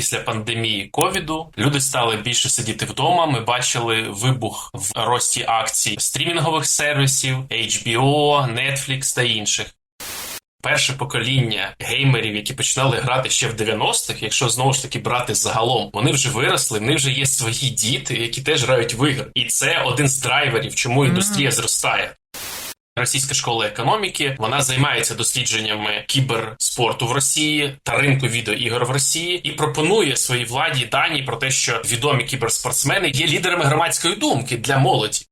після пандемії ковіду люди стали більше сидіти вдома. Ми бачили вибух в рості акцій стрімінгових сервісів, HBO, Netflix та інших. Перше покоління геймерів, які починали грати ще в 90-х, якщо знову ж таки брати загалом, вони вже виросли, в них вже є свої діти, які теж грають в ігри. І це один з драйверів, чому індустрія зростає. Російська школа економіки вона займається дослідженнями кіберспорту в Росії та ринку відеоігор в Росії і пропонує своїй владі дані про те, що відомі кіберспортсмени є лідерами громадської думки для молоді.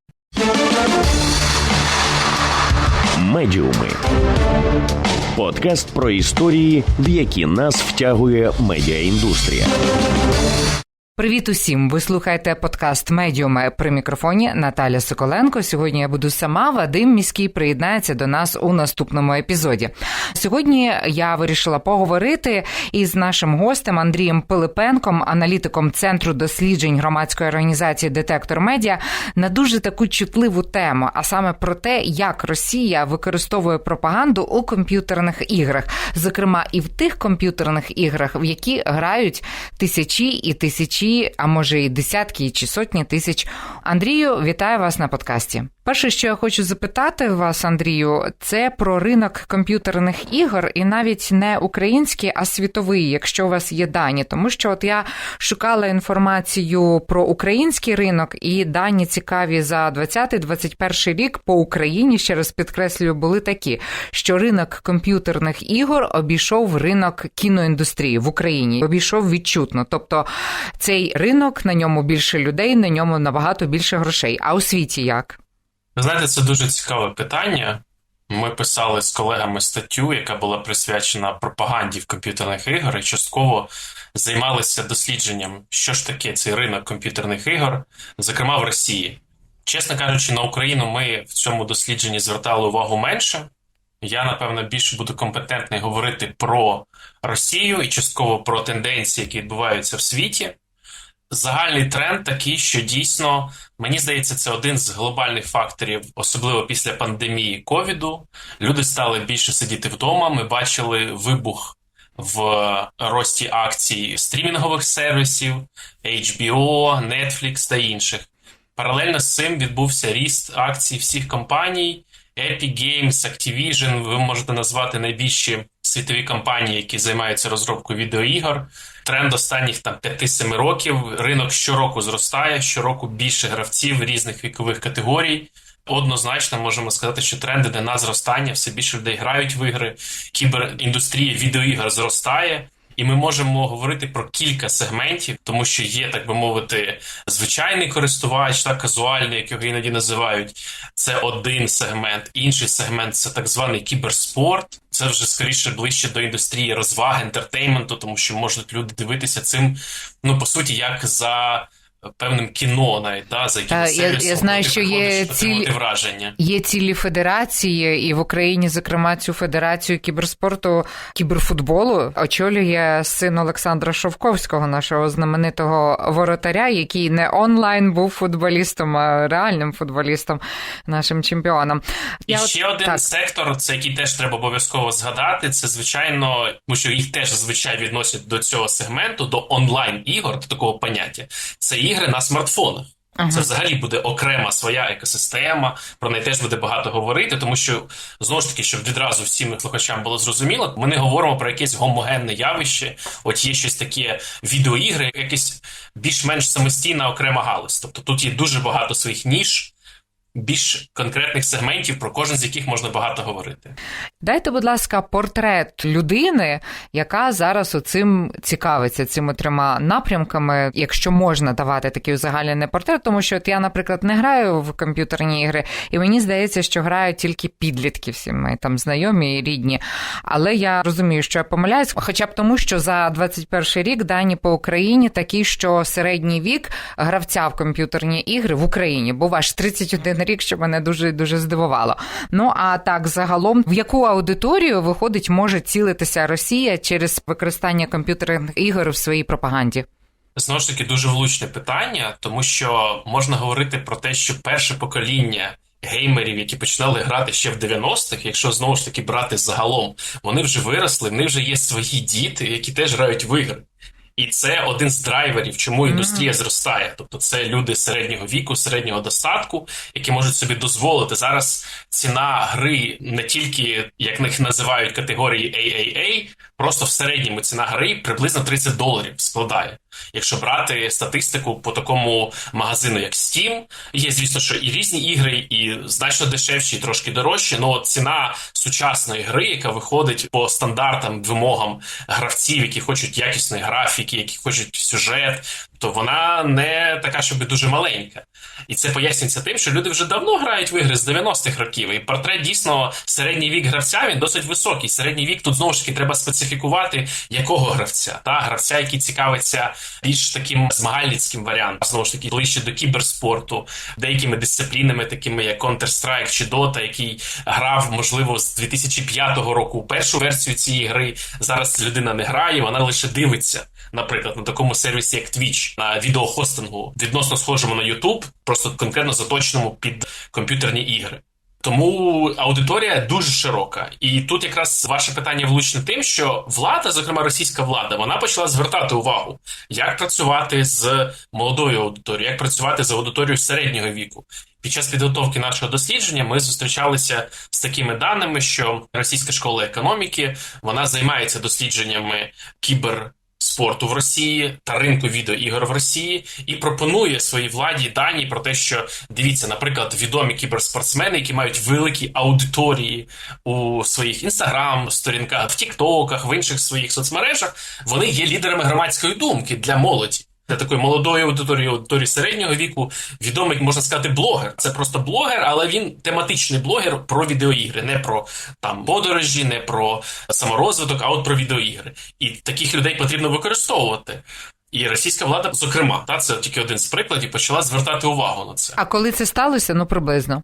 Медіуми. Подкаст про історії, в які нас втягує медіаіндустрія. Привіт усім! Ви слухаєте подкаст Медіуми при мікрофоні Наталя Соколенко. Сьогодні я буду сама. Вадим міський приєднається до нас у наступному епізоді. Сьогодні я вирішила поговорити із нашим гостем Андрієм Пилипенком, аналітиком центру досліджень громадської організації Детектор Медіа, на дуже таку чутливу тему, а саме про те, як Росія використовує пропаганду у комп'ютерних іграх, зокрема і в тих комп'ютерних іграх, в які грають тисячі і тисячі а може і десятки чи сотні тисяч. Андрію, вітаю вас на подкасті. Перше, що я хочу запитати вас, Андрію, це про ринок комп'ютерних ігор, і навіть не український, а світовий, якщо у вас є дані. Тому що от я шукала інформацію про український ринок, і дані цікаві за 20-21 рік по Україні. Ще раз підкреслюю, були такі, що ринок комп'ютерних ігор обійшов ринок кіноіндустрії в Україні, обійшов відчутно. Тобто цей ринок на ньому більше людей, на ньому набагато більше грошей. А у світі як? Знаєте, це дуже цікаве питання. Ми писали з колегами статтю, яка була присвячена пропаганді в комп'ютерних ігор, і частково займалися дослідженням, що ж таке цей ринок комп'ютерних ігор, зокрема в Росії. Чесно кажучи, на Україну ми в цьому дослідженні звертали увагу менше. Я, напевно, більше буду компетентний говорити про Росію і частково про тенденції, які відбуваються в світі. Загальний тренд такий, що дійсно, мені здається, це один з глобальних факторів, особливо після пандемії ковіду. Люди стали більше сидіти вдома. Ми бачили вибух в рості акцій стрімінгових сервісів, HBO, Netflix та інших. Паралельно з цим відбувся ріст акцій всіх компаній. Epic Games, Activision, ви можете назвати найбільші світові компанії, які займаються розробкою відеоігор. Тренд останніх там 5-7 років. Ринок щороку зростає, щороку більше гравців різних вікових категорій. Однозначно можемо сказати, що тренд іде на зростання, все більше людей грають в ігри, кіберіндустрія відеоігор зростає. І ми можемо говорити про кілька сегментів, тому що є, так би мовити, звичайний користувач, та казуальний, як його іноді називають. Це один сегмент. Інший сегмент це так званий кіберспорт. Це вже скоріше ближче до індустрії розваг, ентертейменту, тому що можуть люди дивитися цим, ну по суті, як за певним кіно, навіть да, за якимось я, я знаю, що є цілі враження. Є цілі федерації, і в Україні, зокрема, цю федерацію кіберспорту, кіберфутболу очолює син Олександра Шовковського, нашого знаменитого воротаря, який не онлайн був футболістом, а реальним футболістом, нашим чемпіоном. І я ще от... один так. сектор, це який теж треба обов'язково згадати. Це звичайно, тому що їх теж зазвичай відносять до цього сегменту, до онлайн ігор, до такого поняття. Це ігри на смартфонах. Ага. Це взагалі буде окрема своя екосистема. Про неї теж буде багато говорити, тому що знову ж таки, щоб відразу всім слухачам було зрозуміло, ми не говоримо про якесь гомогенне явище. От є щось таке відеоігри, якесь більш-менш самостійна окрема галузь. Тобто тут є дуже багато своїх ніж більш конкретних сегментів, про кожен з яких можна багато говорити. Дайте, будь ласка, портрет людини, яка зараз оцим цікавиться цими трьома напрямками, якщо можна давати такий узагальнений портрет, тому що от я, наприклад, не граю в комп'ютерні ігри, і мені здається, що грають тільки підлітки всі мої там знайомі і рідні. Але я розумію, що я помиляюсь, хоча б тому, що за 21 рік дані по Україні такі, що середній вік гравця в комп'ютерні ігри в Україні був аж 31 рік, що мене дуже дуже здивувало. Ну а так загалом, в яку аудиторію виходить, може цілитися Росія через використання комп'ютерних ігор в своїй пропаганді? Знову ж таки, дуже влучне питання, тому що можна говорити про те, що перше покоління. Геймерів, які починали грати ще в 90-х, якщо знову ж таки брати загалом, вони вже виросли, в них вже є свої діти, які теж грають в ігри. І це один з драйверів, чому індустрія зростає. Тобто, це люди середнього віку, середнього достатку, які можуть собі дозволити зараз. Ціна гри не тільки як їх називають категорії AAA, просто в середньому ціна гри приблизно 30 доларів складає. Якщо брати статистику по такому магазину, як Steam, є, звісно, що і різні ігри, і значно дешевші, і трошки дорожчі. але ціна сучасної гри, яка виходить по стандартам, вимогам гравців, які хочуть якісної графіки, які хочуть сюжет, то вона не така, щоб дуже маленька. І це пояснюється тим, що люди вже давно грають в ігри з 90-х років. І портрет дійсно середній вік гравця він досить високий. Середній вік тут знову ж таки треба специфікувати, якого гравця. Та гравця, який цікавиться більш таким змагальницьким варіантом, знову ж таки ближче до кіберспорту, деякими дисциплінами, такими як Counter-Strike чи Dota, який грав, можливо, з 2005 року першу версію цієї гри. Зараз людина не грає, вона лише дивиться. Наприклад, на такому сервісі, як Twitch, на відеохостингу, відносно схожому на YouTube, просто конкретно заточеному під комп'ютерні ігри. Тому аудиторія дуже широка, і тут якраз ваше питання влучне тим, що влада, зокрема російська влада, вона почала звертати увагу, як працювати з молодою аудиторією, як працювати з аудиторією середнього віку. Під час підготовки нашого дослідження ми зустрічалися з такими даними, що російська школа економіки вона займається дослідженнями кібер спорту в Росії та ринку відеоігор в Росії і пропонує своїй владі дані про те, що дивіться, наприклад, відомі кіберспортсмени, які мають великі аудиторії у своїх інстаграм, сторінках, в Тіктоках, в інших своїх соцмережах, вони є лідерами громадської думки для молоді. Для такої молодої аудиторії, аудиторії середнього віку, відомий, можна сказати, блогер. Це просто блогер, але він тематичний блогер про відеоігри, не про там подорожі, не про саморозвиток, а от про відеоігри. І таких людей потрібно використовувати. І російська влада, зокрема, та це тільки один з прикладів, почала звертати увагу на це. А коли це сталося? Ну приблизно.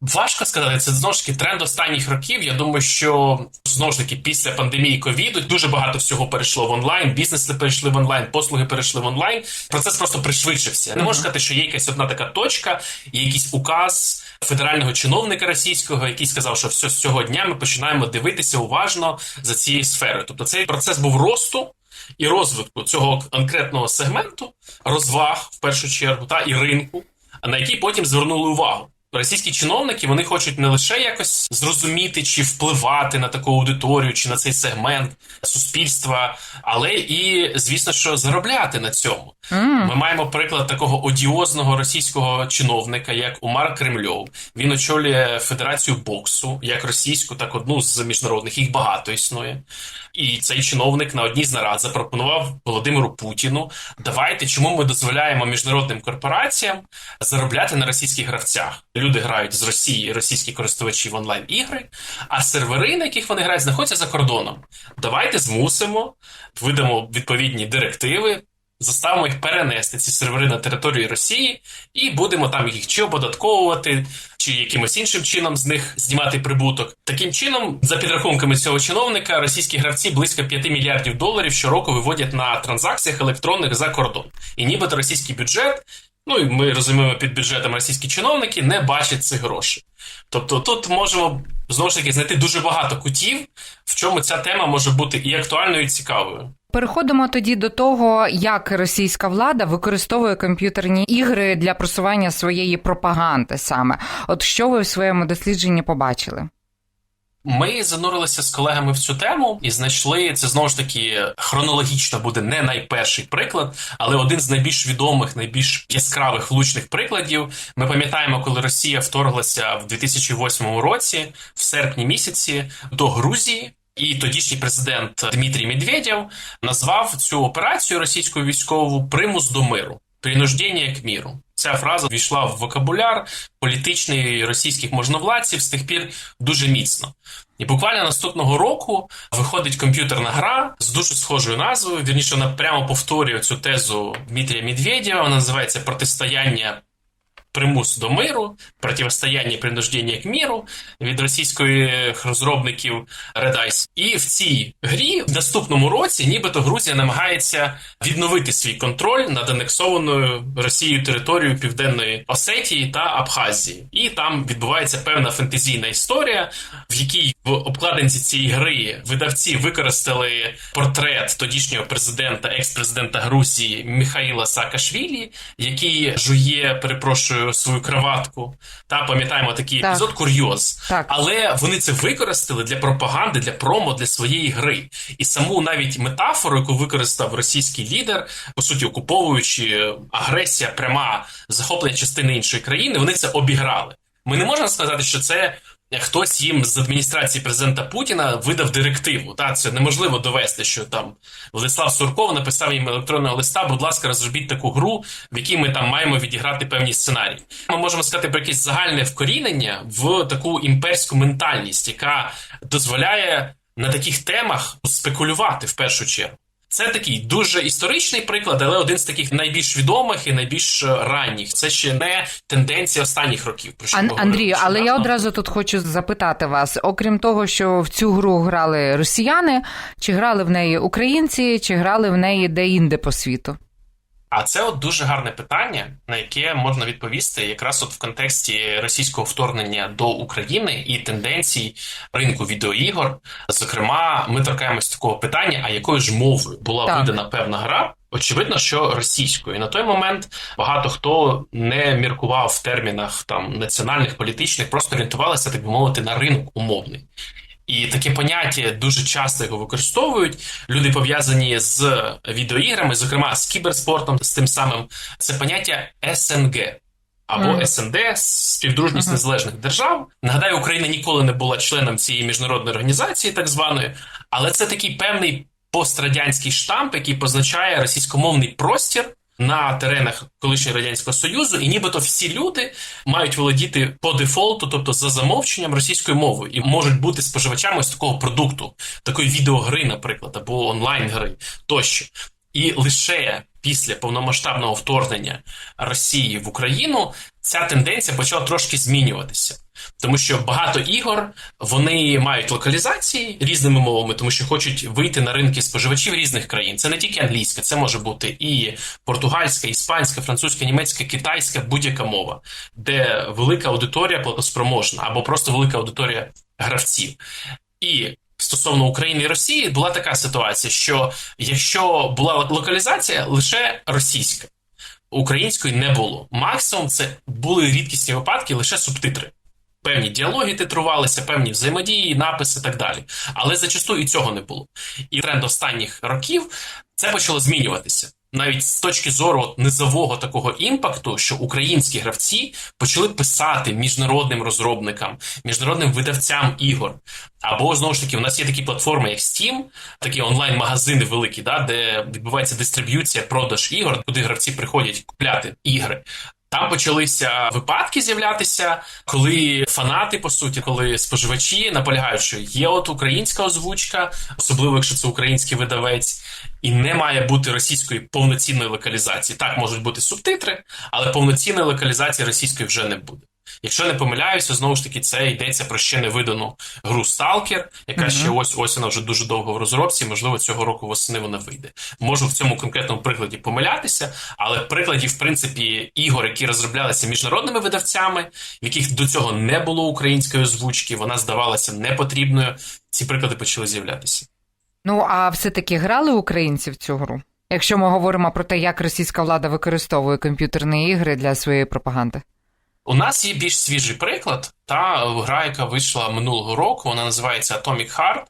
Важко сказати, це знову ж таки тренд останніх років. Я думаю, що знову ж таки після пандемії ковіду дуже багато всього перейшло в онлайн. Бізнеси перейшли в онлайн, послуги перейшли в онлайн. Процес просто пришвидшився. Не можу сказати, що є якась одна така точка, є якийсь указ федерального чиновника російського, який сказав, що все з цього дня ми починаємо дивитися уважно за цією сферою. Тобто цей процес був росту. І розвитку цього конкретного сегменту розваг в першу чергу та і ринку, на який потім звернули увагу. Російські чиновники вони хочуть не лише якось зрозуміти чи впливати на таку аудиторію, чи на цей сегмент суспільства, але і, звісно, що заробляти на цьому. Ми маємо приклад такого одіозного російського чиновника, як Умар Кремльов. Він очолює Федерацію боксу, як російську, так одну з міжнародних. Їх багато існує. І цей чиновник на одній з нарад запропонував Володимиру Путіну: давайте, чому ми дозволяємо міжнародним корпораціям заробляти на російських гравцях. Люди грають з Росії, російські користувачі в онлайн ігри, а сервери, на яких вони грають, знаходяться за кордоном. Давайте змусимо, видамо відповідні директиви. Заставимо їх перенести ці сервери на територію Росії і будемо там їх чи оподатковувати, чи якимось іншим чином з них знімати прибуток. Таким чином, за підрахунками цього чиновника, російські гравці близько 5 мільярдів доларів щороку виводять на транзакціях електронних за кордон. І нібито російський бюджет, ну і ми розуміємо під бюджетом російські чиновники, не бачать цих грошей. Тобто тут можемо знову ж таки знайти дуже багато кутів, в чому ця тема може бути і актуальною, і цікавою. Переходимо тоді до того, як російська влада використовує комп'ютерні ігри для просування своєї пропаганди саме. От що ви в своєму дослідженні побачили? Ми занурилися з колегами в цю тему і знайшли це знову ж таки хронологічно буде не найперший приклад, але один з найбільш відомих, найбільш яскравих влучних прикладів. Ми пам'ятаємо, коли Росія вторглася в 2008 році, в серпні місяці, до Грузії. І тодішній президент Дмитрій Медведєв назвав цю операцію російську військову примус до миру, принуждення к міру. Ця фраза війшла в вокабуляр політичний російських можновладців з тих пір дуже міцно. І буквально наступного року виходить комп'ютерна гра з дуже схожою назвою. Вірніше, вона прямо повторює цю тезу Дмитрія Медведєва. Вона називається Протистояння примус до миру, протистояння і принуждення к міру від російських розробників Red Ice. І в цій грі в наступному році, нібито Грузія намагається відновити свій контроль над анексованою Росією територією Південної Осетії та Абхазії. І там відбувається певна фентезійна історія, в якій в обкладинці цієї гри видавці використали портрет тодішнього президента, екс-президента Грузії Міхаїла Саакашвілі, який жує, перепрошую, свою краватку. Та пам'ятаємо такий Так. епізод курйоз. Так. Але вони це використали для пропаганди, для промо для своєї гри. І саму навіть метафору, яку використав російський лідер, по суті, окуповуючи агресія, пряма захоплення частини іншої країни, вони це обіграли. Ми не можемо сказати, що це. Хтось їм з адміністрації президента Путіна видав директиву. Та це неможливо довести, що там Владислав Сурков написав їм електронного листа. Будь ласка, розробіть таку гру, в якій ми там маємо відіграти певні сценарії. Ми можемо сказати про якесь загальне вкорінення в таку імперську ментальність, яка дозволяє на таких темах спекулювати в першу чергу. Це такий дуже історичний приклад, але один з таких найбільш відомих і найбільш е, ранніх. Це ще не тенденція останніх років. Про що Ан- Андрію, але я одразу тут хочу запитати вас: окрім того, що в цю гру грали росіяни, чи грали в неї українці, чи грали в неї де-інде по світу? А це от дуже гарне питання, на яке можна відповісти якраз от в контексті російського вторгнення до України і тенденцій ринку відеоігор. Зокрема, ми торкаємось такого питання: а якою ж мовою була Так. видана певна гра? Очевидно, що російською. І на той момент багато хто не міркував в термінах там національних, політичних, просто орієнтувалися, так би мовити, на ринок умовний. І таке поняття дуже часто його використовують. Люди пов'язані з відеоіграми, зокрема з кіберспортом, з тим самим. Це поняття СНГ або Мгм. СНД співдружність Мгм. незалежних держав. Нагадаю, Україна ніколи не була членом цієї міжнародної організації, так званої, але це такий певний пострадянський штамп, який позначає російськомовний простір. На теренах колишнього радянського союзу, і нібито всі люди мають володіти по дефолту, тобто за замовченням російською мовою, і можуть бути споживачами з такого продукту, такої відеогри, наприклад, або онлайн-гри тощо. І лише після повномасштабного вторгнення Росії в Україну ця тенденція почала трошки змінюватися. Тому що багато ігор вони мають локалізації різними мовами, тому що хочуть вийти на ринки споживачів різних країн. Це не тільки англійська, це може бути і португальська, іспанська, французька, німецька, китайська, будь-яка мова, де велика аудиторія платоспроможна або просто велика аудиторія гравців. І стосовно України і Росії була така ситуація, що якщо була локалізація, лише російська. Української не було. Максимум це були рідкісні випадки, лише субтитри. Певні діалоги титрувалися, певні взаємодії, написи і так далі. Але зачасту і цього не було. І тренд останніх років це почало змінюватися. Навіть з точки зору низового такого імпакту, що українські гравці почали писати міжнародним розробникам, міжнародним видавцям ігор. Або знову ж таки, у нас є такі платформи, як Steam, такі онлайн-магазини великі, да, де відбувається дистриб'юція, продаж ігор, куди гравці приходять купляти ігри. Там почалися випадки з'являтися, коли фанати, по суті, коли споживачі наполягають, що є от українська озвучка, особливо якщо це український видавець, і не має бути російської повноцінної локалізації. Так можуть бути субтитри, але повноцінної локалізації російської вже не буде. Якщо не помиляюся, знову ж таки, це йдеться про ще не видану гру Stalker, яка Мгм. ще ось ось вона вже дуже довго в розробці. Можливо, цього року восени вона вийде. Можу в цьому конкретному прикладі помилятися, але прикладів, в принципі, ігор, які розроблялися міжнародними видавцями, в яких до цього не було української озвучки, вона здавалася непотрібною. Ці приклади почали з'являтися. Ну а все-таки грали українці в цю гру? Якщо ми говоримо про те, як російська влада використовує комп'ютерні ігри для своєї пропаганди. У нас є більш свіжий приклад. Та гра, яка вийшла минулого року, вона називається Atomic Heart.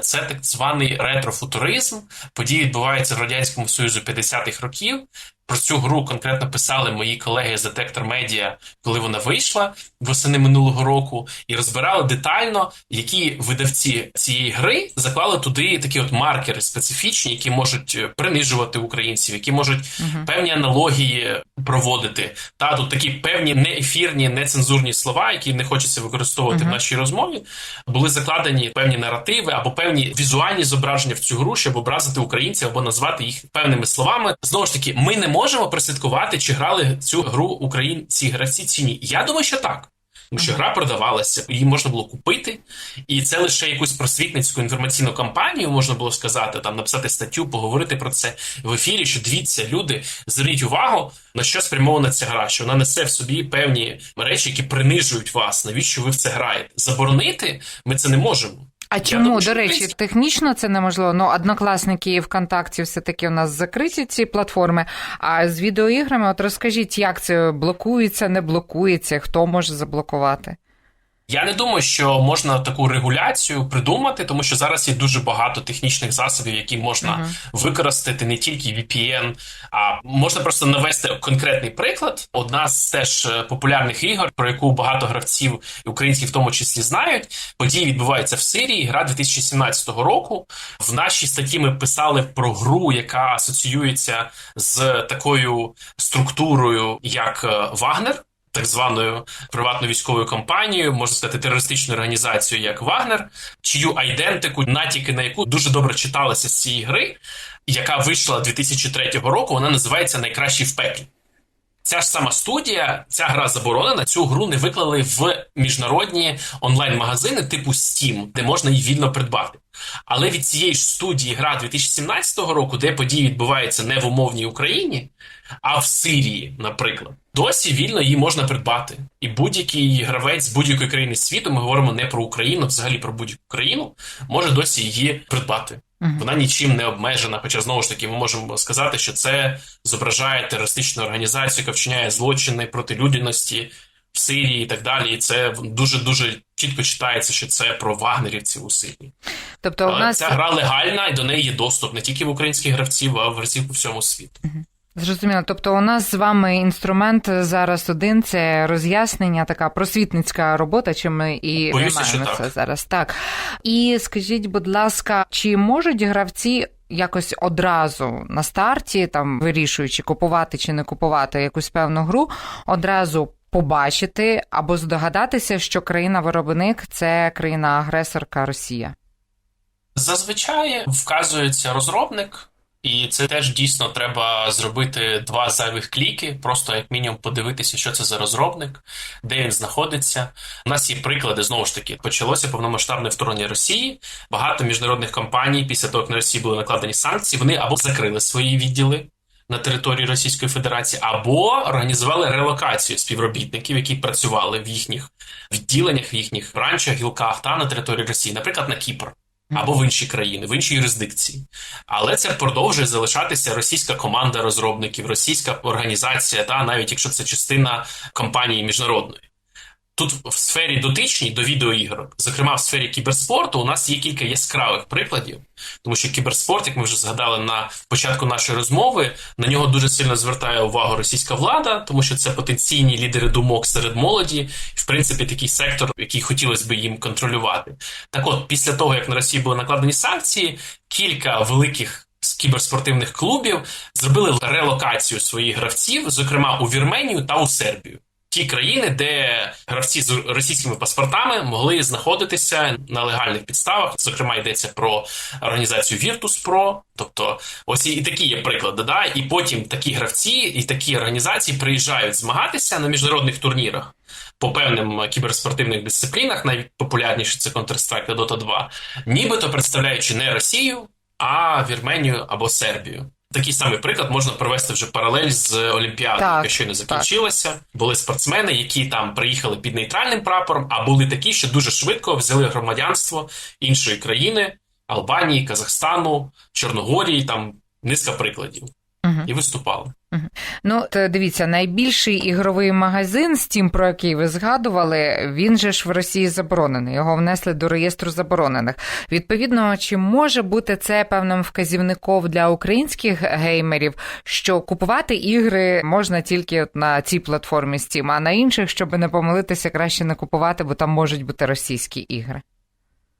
Це так званий ретрофутуризм. Події відбуваються в радянському союзу 50-х років. Про цю гру конкретно писали мої колеги з Detector Media, коли вона вийшла восени минулого року, і розбирали детально, які видавці цієї гри заклали туди такі от маркери специфічні, які можуть е, принижувати українців, які можуть Мгм. певні аналогії проводити. Та тут такі певні неефірні, нецензурні слова, які не хочеться хочеться використовувати в нашій розмові, були закладені певні наративи або певні візуальні зображення в цю гру, щоб образити українців або назвати їх певними словами. Знову ж таки, ми не можемо прослідкувати, чи грали цю гру українці гравці Ціні. ні. Я думаю, що так. Тому що гра продавалася, її можна було купити, і це лише якусь просвітницьку інформаційну кампанію можна було сказати, там написати статтю, поговорити про це в ефірі. Що дивіться, люди, зверніть увагу, на що спрямована ця гра, що вона несе в собі певні речі, які принижують вас. Навіщо ви в це граєте? Заборонити ми це не можемо. А чому, думаю, до речі, десь- технічно це неможливо? Ну, однокласники і ВКонтакті все-таки у нас закриті ці платформи. А з відеоіграми, от розкажіть, як це блокується, не блокується, хто може заблокувати? Я не думаю, що можна таку регуляцію придумати, тому що зараз є дуже багато технічних засобів, які можна використати не тільки VPN, а можна просто навести конкретний приклад. Одна з теж е, популярних ігор, про яку багато гравців і українських в тому числі знають. Події відбуваються в Сирії. Гра 2017 року. В нашій статті ми писали про гру, яка асоціюється з такою структурою, як е, Вагнер так званою приватною військовою компанією, можна сказати, терористичною організацією, як Вагнер, чию айдентику, натяки на яку дуже добре читалися з цієї гри, яка вийшла 2003 року, вона називається Найкращий в пеклі. Ця ж сама студія, ця гра заборонена. Цю гру не виклали в міжнародні онлайн-магазини типу Steam, де можна її вільно придбати. Але від цієї ж студії гра 2017 року, де події відбуваються не в умовній Україні, а в Сирії, наприклад, досі вільно її можна придбати. І будь-який гравець з будь-якої країни світу, ми говоримо не про Україну, взагалі про будь-яку країну, може досі її придбати. Вона нічим не обмежена. Хоча знову ж таки ми можемо сказати, що це зображає терористичну організацію, яка вчиняє злочини проти людяності в Сирії і так далі. І це дуже дуже чітко читається, що це про вагнерівців у Сирії. Тобто, у нас ця гра легальна і до неї є доступ не тільки в українських гравців, а в гравців по всьому світу. Зрозуміло. Тобто, у нас з вами інструмент зараз один це роз'яснення, така просвітницька робота, чим ми і Боюся, займаємося так. зараз. Так і скажіть, будь ласка, чи можуть гравці? Якось одразу на старті, там вирішуючи купувати чи не купувати якусь певну гру, одразу побачити або здогадатися, що країна-виробник це країна-агресорка Росія. Зазвичай вказується розробник, і це теж дійсно треба зробити два зайвих кліки, просто як мінімум подивитися, що це за розробник, де він знаходиться. У нас є приклади знову ж таки. Почалося повномасштабне вторгнення Росії. Багато міжнародних компаній, після того як на Росії були накладені санкції, вони або закрили свої відділи. На території Російської Федерації або організували релокацію співробітників, які працювали в їхніх відділеннях, в їхніх ранчах, гілках та на території Росії, наприклад, на Кіпр або в інші країни, в інші юрисдикції. Але це продовжує залишатися російська команда розробників, російська організація, та навіть якщо це частина компанії міжнародної. Тут в сфері дотичній до відеоігор, зокрема в сфері кіберспорту, у нас є кілька яскравих прикладів, тому що кіберспорт, як ми вже згадали на початку нашої розмови, на нього дуже сильно звертає увагу російська влада, тому що це потенційні лідери думок серед молоді, і в принципі такий сектор, який хотілося б їм контролювати. Так от, після того як на Росії були накладені санкції, кілька великих з кіберспортивних клубів зробили релокацію своїх гравців, зокрема у Вірменію та у Сербію. Ті країни, де гравці з російськими паспортами могли знаходитися на легальних підставах. Зокрема, йдеться про організацію Virtus.pro. Тобто, ось і такі є приклади. Да? І потім такі гравці і такі організації приїжджають змагатися на міжнародних турнірах по певним кіберспортивних дисциплінах. Найпопулярніше це Counter-Strike Dota 2, нібито представляючи не Росію, а Вірменію або Сербію. Такий самий приклад можна провести вже паралель з Олімпіадою, яка щойно закінчилася. Були спортсмени, які там приїхали під нейтральним прапором, а були такі, що дуже швидко взяли громадянство іншої країни Албанії, Казахстану, Чорногорії, там низка прикладів. Угу. І виступали. Ну, то дивіться, найбільший ігровий магазин Steam, про який ви згадували, він же ж в Росії заборонений. Його внесли до реєстру заборонених. Відповідно, чи може бути це певним вказівником для українських геймерів, що купувати ігри можна тільки на цій платформі Steam, а на інших, щоб не помилитися, краще не купувати, бо там можуть бути російські ігри.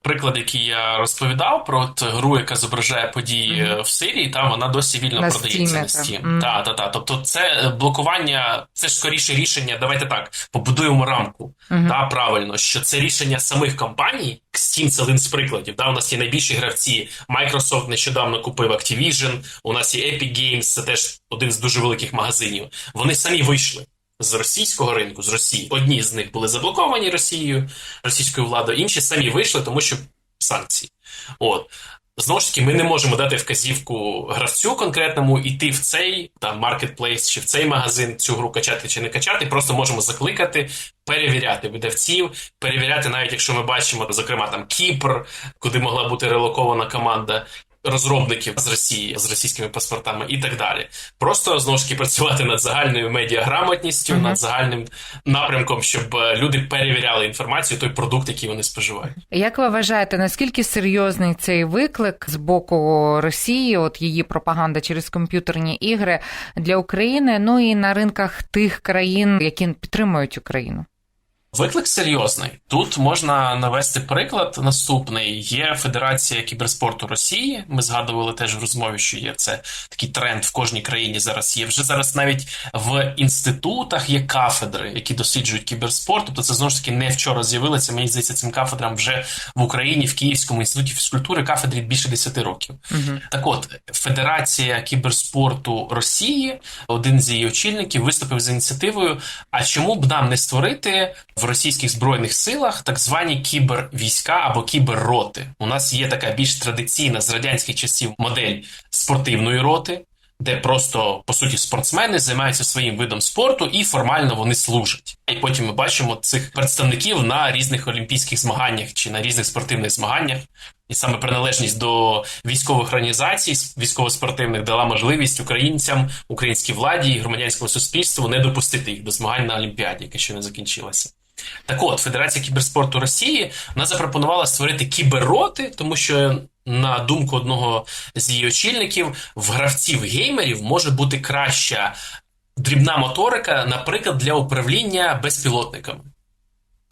Приклад, який я розповідав про гру, яка зображає події Мгм. в Сирії, та вона досі вільно На продається Steam, на. Steam. Мгм. Так, так, так. Тобто, це е, блокування, це ж скоріше рішення. Давайте так побудуємо рамку. Мгм. Та правильно, що це рішення самих компаній. Steam це один з прикладів. Да, у нас є найбільші гравці. Microsoft нещодавно купив Activision, у нас є Epic Games, це теж один з дуже великих магазинів. Вони самі вийшли. З російського ринку, з Росії. Одні з них були заблоковані Росією, російською владою, інші самі вийшли, тому що санкції. От. Знову ж таки, ми не можемо дати вказівку гравцю конкретному іти в цей там маркетплейс чи в цей магазин цю гру качати чи не качати. Просто можемо закликати, перевіряти видавців, перевіряти, навіть якщо ми бачимо, зокрема там Кіпр, куди могла бути релокована команда. Розробників з Росії з російськими паспортами і так далі, просто знову ж таки працювати над загальною медіаграмотністю, Мгм. над загальним напрямком, щоб е, люди перевіряли інформацію, той продукт, який вони споживають. Як ви вважаєте, наскільки серйозний цей виклик з боку Росії, от її пропаганда через комп'ютерні ігри для України, ну і на ринках тих країн, які підтримують Україну? Виклик серйозний. Тут можна навести приклад наступний. Є Федерація кіберспорту Росії. Ми згадували теж в розмові, що є це такий тренд в кожній країні зараз є. Вже зараз навіть в інститутах є кафедри, які досліджують кіберспорт. Тобто це знову ж таки не вчора з'явилося. Мені здається, цим кафедрам вже в Україні, в Київському інституті фізкультури кафедрі більше 10 років. Угу. Так от, Федерація кіберспорту Росії, один з її очільників, виступив з ініціативою: а чому б нам не створити в російських збройних силах так звані кібервійська або кіберроти? У нас є така більш традиційна з радянських часів модель спортивної роти. Де просто по суті спортсмени займаються своїм видом спорту і формально вони служать. І потім ми бачимо цих представників на різних олімпійських змаганнях чи на різних спортивних змаганнях. І саме приналежність до військових організацій, військово-спортивних дала можливість українцям, українській владі і громадянському суспільству не допустити їх до змагань на Олімпіаді, яка ще не закінчилася. Так от, Федерація кіберспорту Росії вона запропонувала створити кіберроти, тому що, на думку одного з її очільників, в гравців геймерів може бути краща дрібна моторика, наприклад, для управління безпілотниками.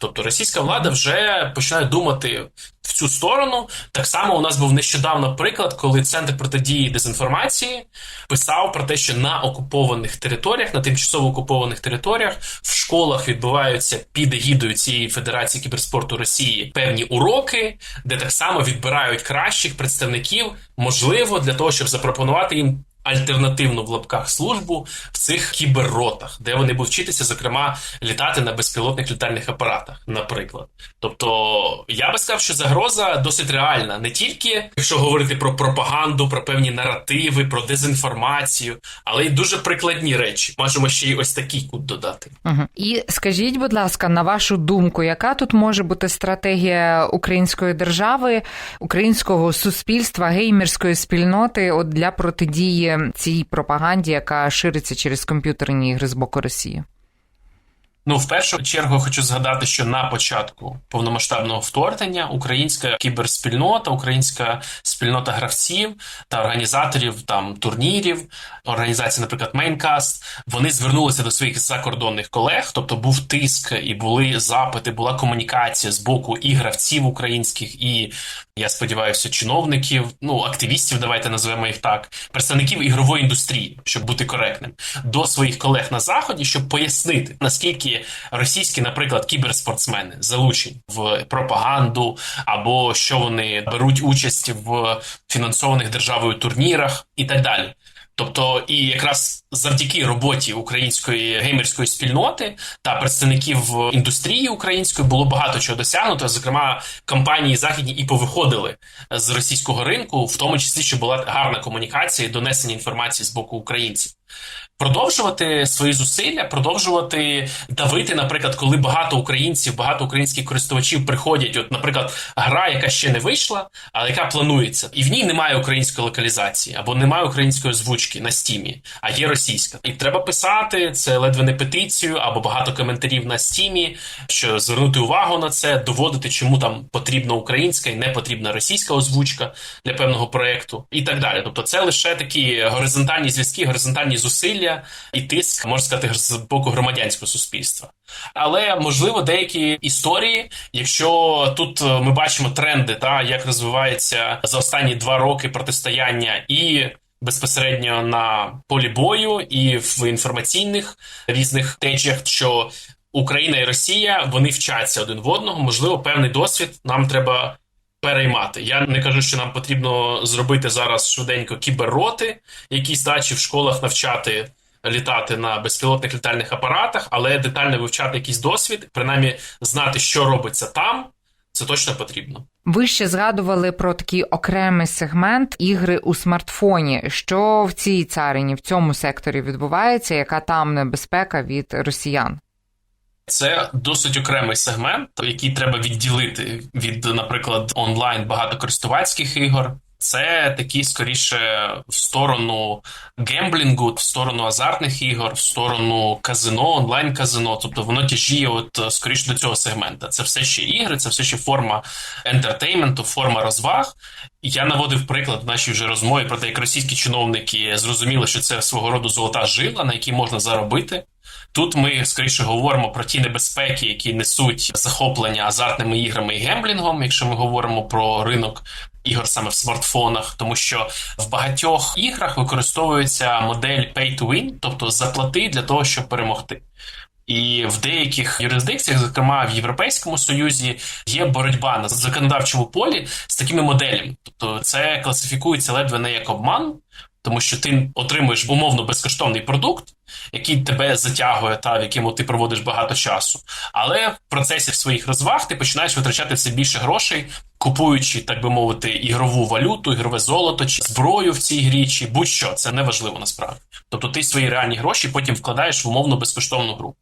Тобто російська влада вже починає думати в цю сторону. Так само у нас був нещодавно приклад, коли центр протидії дезінформації писав про те, що на окупованих територіях, на тимчасово окупованих територіях, в школах відбуваються під егідою цієї Федерації кіберспорту Росії певні уроки, де так само відбирають кращих представників, можливо, для того, щоб запропонувати їм. Альтернативну в лапках службу в цих кіберротах, де вони будуть вчитися, зокрема, літати на безпілотних літальних апаратах, наприклад. Тобто, я би сказав, що загроза досить реальна, не тільки якщо говорити про пропаганду, про певні наративи, про дезінформацію, але й дуже прикладні речі. Можемо ще й ось такий кут додати. Угу. І скажіть, будь ласка, на вашу думку, яка тут може бути стратегія української держави, українського суспільства, геймерської спільноти от для протидії цій пропаганді, яка шириться через комп'ютерні ігри з боку Росії? Ну, в першу чергу хочу згадати, що на початку повномасштабного вторгнення українська кіберспільнота, українська спільнота гравців та організаторів там турнірів, організація, наприклад, Maincast, вони звернулися до своїх закордонних колег, тобто був тиск і були запити, була комунікація з боку і гравців українських, і я сподіваюся, чиновників, ну активістів, давайте назвемо їх так, представників ігрової індустрії, щоб бути коректним, до своїх колег на заході, щоб пояснити наскільки російські, наприклад, кіберспортсмени залучені в пропаганду, або що вони беруть участь в фінансованих державою турнірах і так далі. Тобто, і якраз завдяки роботі української геймерської спільноти та представників індустрії української було багато чого досягнуто. Зокрема, компанії західні і повиходили з російського ринку, в тому числі, що була гарна комунікація і донесення інформації з боку українців. Продовжувати свої зусилля, продовжувати давити, наприклад, коли багато українців, багато українських користувачів приходять. От, наприклад, гра, яка ще не вийшла, але яка планується, і в ній немає української локалізації або немає української озвучки на стімі, а є російська. І треба писати це ледве не петицію або багато коментарів на стімі, що звернути увагу на це, доводити, чому там потрібна українська і не потрібна російська озвучка для певного проекту, і так далі. Тобто, це лише такі горизонтальні зв'язки, горизонтальні певні зусилля і тиск, можна сказати, з боку громадянського суспільства. Але можливо деякі історії, якщо тут е, ми бачимо тренди, та як розвивається за останні два роки протистояння і безпосередньо на полі бою, і в інформаційних різних течіях, що Україна і Росія вони вчаться один в одного. Можливо, певний досвід нам треба переймати. Я не кажу, що нам потрібно зробити зараз швиденько кіберроти, якісь та, чи в школах навчати літати на безпілотних літальних апаратах, але детально вивчати якийсь досвід, принаймні знати, що робиться там, це точно потрібно. Ви ще згадували про такий окремий сегмент ігри у смартфоні. Що в цій царині, в цьому секторі відбувається, яка там небезпека від росіян? Це досить окремий сегмент, який треба відділити від, наприклад, онлайн багатокористувацьких ігор. Це такі скоріше в сторону гемблінгу, в сторону азартних ігор, в сторону казино, онлайн казино. Тобто воно тяжіє, от е, скоріше до цього сегмента. Це все ще ігри, це все ще форма ентертейменту, форма розваг. Я наводив приклад в нашій вже розмові про те, як російські чиновники зрозуміли, що це свого роду золота жила, на якій можна заробити. Тут ми скоріше говоримо про ті небезпеки, які несуть захоплення азартними іграми і гемблінгом, якщо ми говоримо про ринок ігор саме в смартфонах, тому що в багатьох іграх використовується модель pay to win, тобто заплати для того, щоб перемогти. І в деяких юрисдикціях, зокрема в Європейському Союзі, є боротьба на законодавчому полі з такими моделями. Тобто це класифікується ледве не як обман, тому що ти отримуєш умовно безкоштовний продукт, який тебе затягує, та в якому ти проводиш багато часу. Але в процесі своїх розваг ти починаєш витрачати все більше грошей, купуючи, так би мовити, ігрову валюту, ігрове золото, чи зброю в цій грі, чи будь-що. Це не важливо насправді. Тобто ти свої реальні гроші потім вкладаєш в умовно безкоштовну гру.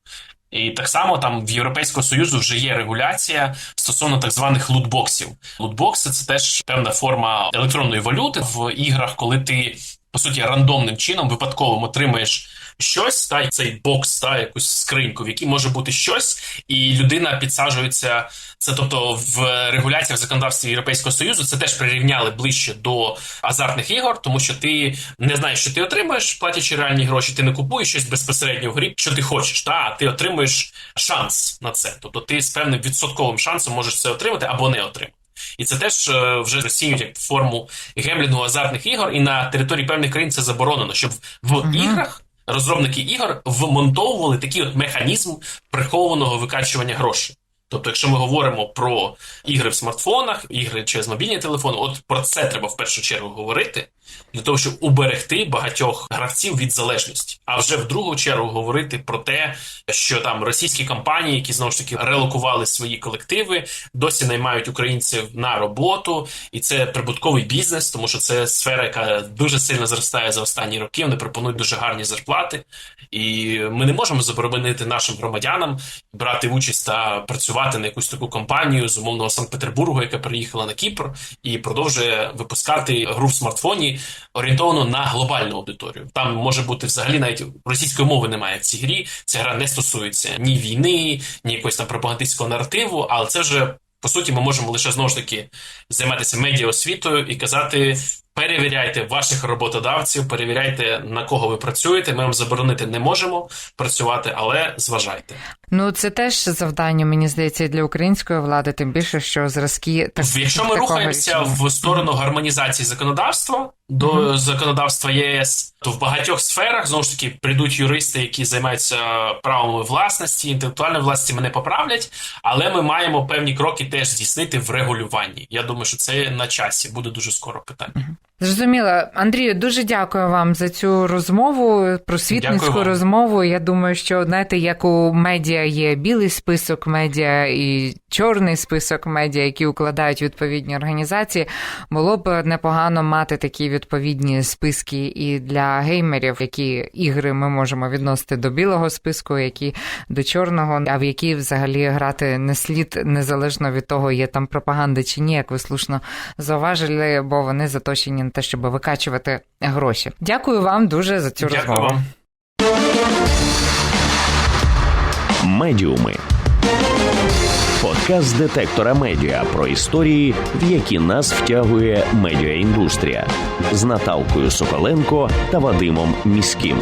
І так само там в Європейського Союзу вже є регуляція стосовно так званих лутбоксів. Лутбокси це теж певна форма електронної валюти в іграх, коли ти по суті рандомним чином випадковим отримаєш щось, та цей бокс, та якусь скриньку, в якій може бути щось, і людина підсаджується. Це тобто в регуляціях в законодавстві Європейського Союзу це теж прирівняли ближче до азартних ігор, тому що ти не знаєш, що ти отримаєш, платячи реальні гроші, ти не купуєш щось безпосередньо в грі, що ти хочеш, та ти отримуєш шанс на це. Тобто ти з певним відсотковим шансом можеш це отримати або не отримати. І це теж е, вже розцінюють як форму гемблінгу азартних ігор, і на території певних країн це заборонено, щоб в Мгм. іграх розробники ігор вмонтовували такий от механізм прихованого викачування грошей. Тобто, якщо ми говоримо про ігри в смартфонах, ігри через мобільні телефони, от про це треба в першу чергу говорити, для того, щоб уберегти багатьох гравців від залежності. А вже в другу чергу говорити про те, що там російські компанії, які знову ж таки релокували свої колективи, досі наймають українців на роботу, і це прибутковий бізнес, тому що це сфера, яка дуже сильно зростає за останні роки. Вони пропонують дуже гарні зарплати, і ми не можемо заборонити нашим громадянам брати участь та працювати на якусь таку компанію з умовного Санкт-Петербургу, яка приїхала на Кіпр і продовжує випускати гру в смартфоні орієнтовано на глобальну аудиторію. Там може бути взагалі навіть російської мови немає в цій грі. Ця гра не стосується ні війни, ні якогось там пропагандистського наративу, але це вже. По суті, ми можемо лише знову ж таки займатися медіаосвітою і казати: перевіряйте ваших роботодавців, перевіряйте на кого ви працюєте. Ми вам заборонити не можемо працювати, але зважайте. Ну це теж завдання, мені здається, для української влади, тим більше, що зразки так Якщо ми рухаємося рішення. в сторону гармонізації законодавства до Мгм. законодавства ЄС, то в багатьох сферах знову ж таки прийдуть юристи, які займаються правами власності, інтелектуальної власності, мене поправлять, але ми маємо певні кроки теж здійснити в регулюванні. Я думаю, що це на часі буде дуже скоро питання. Зрозуміло. Андрію, дуже дякую вам за цю розмову, просвітницьку розмову. Я думаю, що знаєте, як у медіа є білий список медіа і чорний список медіа, які укладають відповідні організації, було б непогано мати такі відповідні списки і для геймерів, які ігри ми можемо відносити до білого списку, які до чорного, а в які взагалі грати не слід незалежно від того, є там пропаганда чи ні, як ви слушно зауважили, бо вони заточені на те, щоб викачувати гроші. Дякую вам дуже за цю Дякую розмову. вам. Медіуми Подкаст детектора медіа про історії, в які нас втягує медіаіндустрія з Наталкою Соколенко та Вадимом Міським.